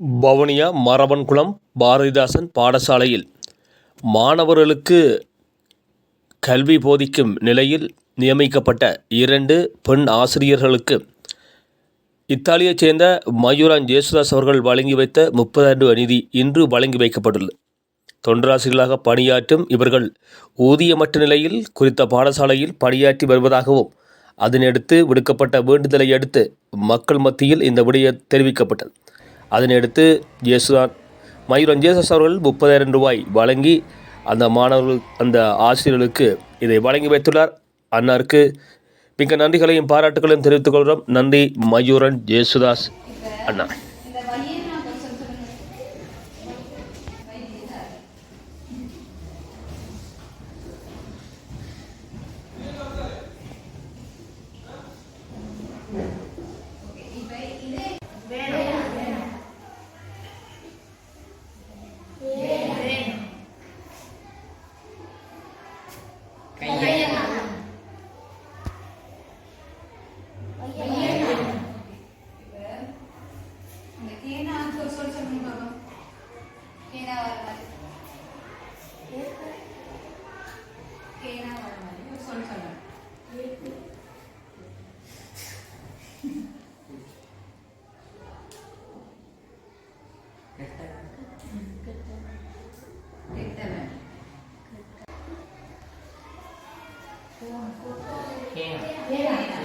வவுனியா மரவன்குளம் பாரதிதாசன் பாடசாலையில். மாணவர்களுக்கு கல்வி போதிக்கும் நிலையில் நியமிக்கப்பட்ட இரண்டு பெண் ஆசிரியர்களுக்கு இத்தாலியைச் சேர்ந்த மயூரான் ஜேசுதாஸ் அவர்கள் வழங்கி வைத்த முப்பதாண்டு நிதி இன்று வழங்கி வைக்கப்பட்டுள்ளது. தொண்டராசிரியர்களாக பணியாற்றும் இவர்கள் ஊதியமற்ற நிலையில் குறித்த பாடசாலையில் பணியாற்றி வருவதாகவும் அதனையடுத்து விடுக்கப்பட்ட வேண்டுதலை அடுத்து மக்கள் மத்தியில் இந்த விடயம் தெரிவிக்கப்பட்டது. அதனையடுத்து ஜேசுதான். மயூரன் ஜேசஸ் அவர்கள் முப்பதாயிரம் ரூபாய் வழங்கி அந்த மாணவர்கள் அந்த ஆசிரியர்களுக்கு இதை வழங்கி வைத்துள்ளார். அன்னாருக்கு மிக்க நன்றிகளையும் பாராட்டுகளையும் தெரிவித்துக் கொள்கிறோம். நன்றி மயூரன் ஜேசுதாஸ் அண்ணா. கேனா சொல் சொல் சொல்லுங்க பாப்போம் கேனா வர மாதிரி கேனா வர மாதிரி ஒரு சொல் சொல்லுங்க ケア。